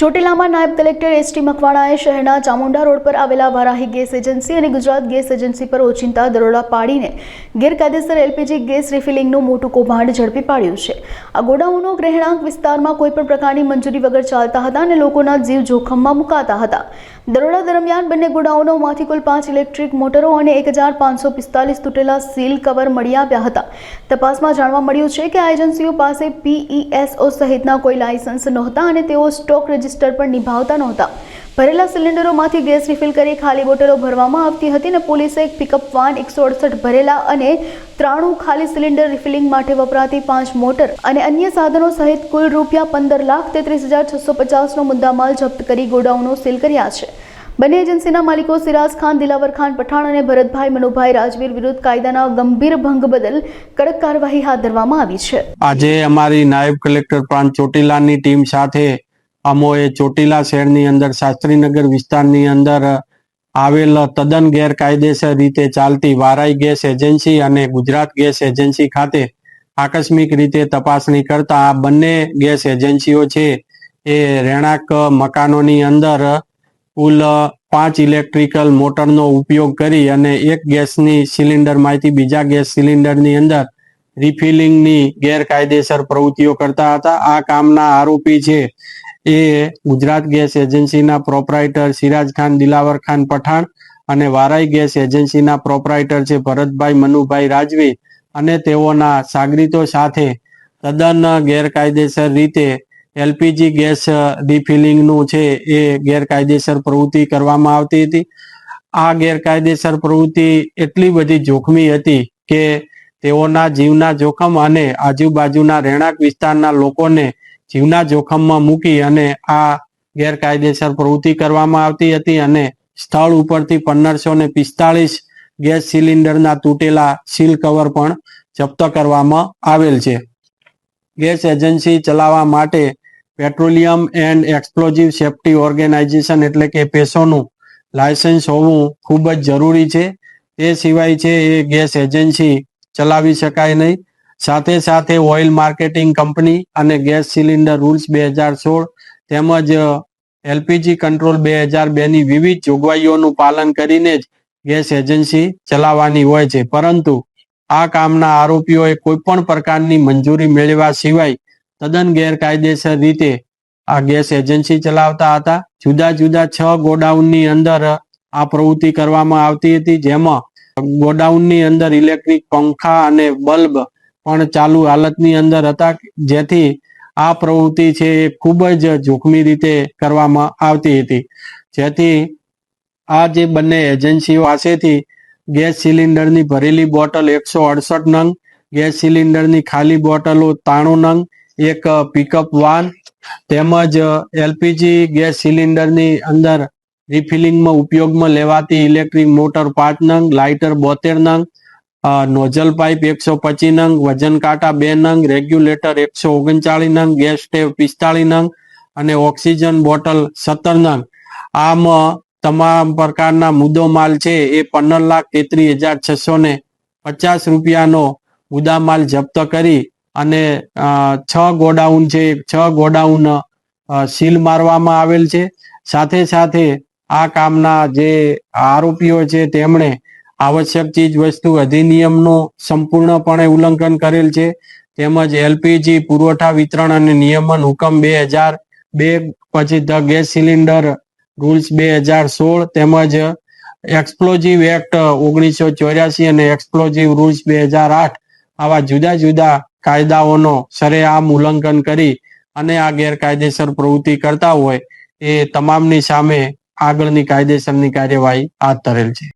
ચોટીલામાં નાયબ collector ST મકવાણાએ શહેરના Chamunda road પર આવેલા વારાહી ગેસ એજન્સી અને ગુજરાત ગેસ એજન્સી પર ઓચિંતા દરોડા પાડીને ગેરકાયદેસર એલપીજી ગેસ રિફિલિંગનું મોટું કૌભાંડ ઝડપી પાડ્યું છે. આ ગોડાઉનો ગ્રહેણાંક વિસ્તારમાં કોઈપણ પ્રકારની મંજૂરી વગર ચાલતા હતા અને લોકોના જીવ જોખમમાં મુકાતા હતા. દરોડા દરમિયાન બંને ગોડાઉનોમાંથી કુલ પાંચ ઇલેક્ટ્રિક મોટરો અને એક હજાર પાંચસો પિસ્તાલીસ તૂટેલા સીલ કવર મળી આવ્યા હતા. તપાસમાં જાણવા મળ્યું છે કે આ એજન્સીઓ પાસે પીઈએસઓ સહિતના કોઈ લાયસન્સ નહોતા અને તેઓ સ્ટોક રજિસ્ટર પણ નિભાવતા નહોતા. ભરેલા સિલિન્ડરોમાંથી ગેસ રિફિલ કરી ખાલી બોટલો ભરવામાં આવતી હતી અને પોલીસે એક પિકઅપ વાન એકસો અડસઠ ભરેલા અને ત્રાણું ખાલી સિલિન્ડર રિફિલિંગ માટે વપરાતી પાંચ મોટર અને અન્ય સાધનો સહિત કુલ રૂપિયા પંદર લાખ તેત્રીસ હજાર છસો પચાસનો મુદ્દામાલ જપ્ત કરી ગોડાઉનો સીલ કર્યા છે. બંને એજન્સીના માલિકો સિરાજ ખાન, દિલાવર ખાન પઠાણ અને ભરતભાઈ મનુભાઈ રાજવીર વિરુદ્ધ કાયદાના ગંભીર ભંગ બદલ કડક કાર્યવાહી હાથ ધરવામાં આવી છે. આજે અમારી નાયબ કલેક્ટર પ્રાંત ચોટીલાની ટીમ સાથે અમોએ ચોટીલા શહેરની અંદર શાસ્ત્રીનગર વિસ્તારની અંદર આવેલ તદ્દન ગેરકાયદેસર રીતે ચાલતી વારાઈ ગેસ એજન્સી અને ગુજરાત ગેસ એજન્સી ખાતે આકસ્મિક રીતે તપાસણી કરતા આ બંને ગેસ એજન્સીઓ છે એ રહેણાંક મકાનોની અંદર કુલ પાંચ ઇલેક્ટ્રિકલ મોટરનો ઉપયોગ કરી અને એક ગેસની સિલિન્ડરમાંથી બીજા ગેસ સિલિન્ડરની અંદર રિફિલિંગની ગેરકાયદેસર પ્રવૃત્તિઓ કરતા હતા. આ કામના આરોપી છે એ ગુજરાત ગેસ એજન્સીના પ્રોપરાઇટર સિરાજ ખાન, દિલાવર ખાન પઠાણ અને વારાઈ ગેસ એજન્સીના પ્રોપરાઇટર છે ભરતભાઈ મનુભાઈ રાજવી અને તેઓના સાગરીતો સાથે તદ્દન ગેરકાયદેસર રીતે એલપીજી ગેસ રિફિલિંગનું છે એ ગેરકાયદેસર પ્રવૃત્તિ કરવામાં આવતી હતી. આ ગેરકાયદેસર પ્રવૃત્તિ એટલી બધી જોખમી હતી કે તેઓના જીવના જોખમ અને આજુબાજુના રહેણાંક વિસ્તારના લોકોને જીવના જોખમમાં મૂકી અને આ ગેરકાયદેસર પ્રવૃત્તિ કરવામાં આવતી હતી અને સ્થળ ઉપરથી પંદરસો ને પિસ્તાળીસ ગેસ સિલિન્ડરના તૂટેલા સીલ કવર પણ જપ્ત કરવામાં આવેલ છે. ગેસ એજન્સી ચલાવવા માટે petroleum and explosive safety organisation એટલે કે પેસોનું લાયસન્સ હોવું ખૂબ જ જરૂરી છે. તે સિવાય છે એ ગેસ એજન્સી ચલાવી શકાય નહીં. સાથે સાથે ઓઇલ માર્કેટિંગ કંપની અને ગેસ સિલિન્ડર રૂલ્સ બે હજાર સોળ તેમજ એલપીજી કંટ્રોલ બે હજાર બે ની વિવિધ જોગવાઈઓનું પાલન કરીને જ ગેસ એજન્સી ચલાવવાની હોય છે. પરંતુ આ કામના આરોપીઓએ કોઈ પણ પ્રકારની મંજૂરી મેળવ્યા સિવાય તદ્દન ગેરકાયદેસર રીતે આ ગેસ એજન્સી ચલાવતા હતા. જુદા જુદા છ ગોડાઉનની અંદર આ પ્રવૃત્તિ કરવામાં આવતી હતી, જેમાં ગોડાઉનની અંદર ઇલેક્ટ્રિક પંખા અને બલ્બ પણ ચાલુ હાલતની અંદર હતા, જેથી આ પ્રવૃત્તિ છે એ ખૂબ જ જોખમી રીતે કરવામાં આવતી હતી. જેથી આ જે બંને એજન્સીઓ પાસેથી ગેસ સિલિન્ડરની ભરેલી બોટલ એકસો અડસઠ નંગ, ગેસ સિલિન્ડરની ખાલી બોટલો ત્રાણું નંગ, એક પિકઅપ વાન, તેમજ એલપીજી ગેસ સિલિન્ડરની અંદર રિફિલિંગમાં ઉપયોગમાં લેવાતી ઇલેક્ટ્રિક મોટર પાંચ નંગ લાઇટર બોતેર નંગ નોઝલ પાઇપ એકસો પચીસ નંગ, વજન કાંટા બે નંગ રેગ્યુલેટર એકસો ઓગણચાળીસ નંગ ગેસ સ્ટેવ પિસ્તાળીસ નંગ અને ઓક્સિજન બોટલ સત્તર નંગ. આમ તમામ પ્રકારના મુદ્દો માલ છે એ પંદર લાખ તેત્રીસ હજાર છસો ને પચાસ રૂપિયાનો મુદ્દા માલ જપ્ત કરી અને છ ગોડાઉન છે, છ ગોડાઉન સીલ મારવામાં આવેલ છે. સાથે સાથે આ કામના જે આરોપીઓ છે, તેમણે આવશ્યક ચીજ વસ્તુ અધિનિયમનું સંપૂર્ણપણે ઉલ્લંઘન કરેલ છે. તેમજ એલપીજી પુરવઠા વિતરણ અને નિયમન હુકમ બે હજાર બે પછી ધ ગેસ સિલિન્ડર રૂલ્સ બે હજાર સોળ તેમજ એક્સપ્લોઝિવ એક્ટ ઓગણીસો ચોર્યાસી અને એક્સપ્લોઝિવ રૂલ્સ બે હજાર આઠ આવા જુદા જુદા કાયદાઓનો સરેઆમ ઉલ્લંઘન કરી અને આ ગેરકાયદેસર પ્રવૃત્તિ કરતા હોય એ તમામની સામે આગળની કાયદેસરની કાર્યવાહી હાથ ધરેલ છે.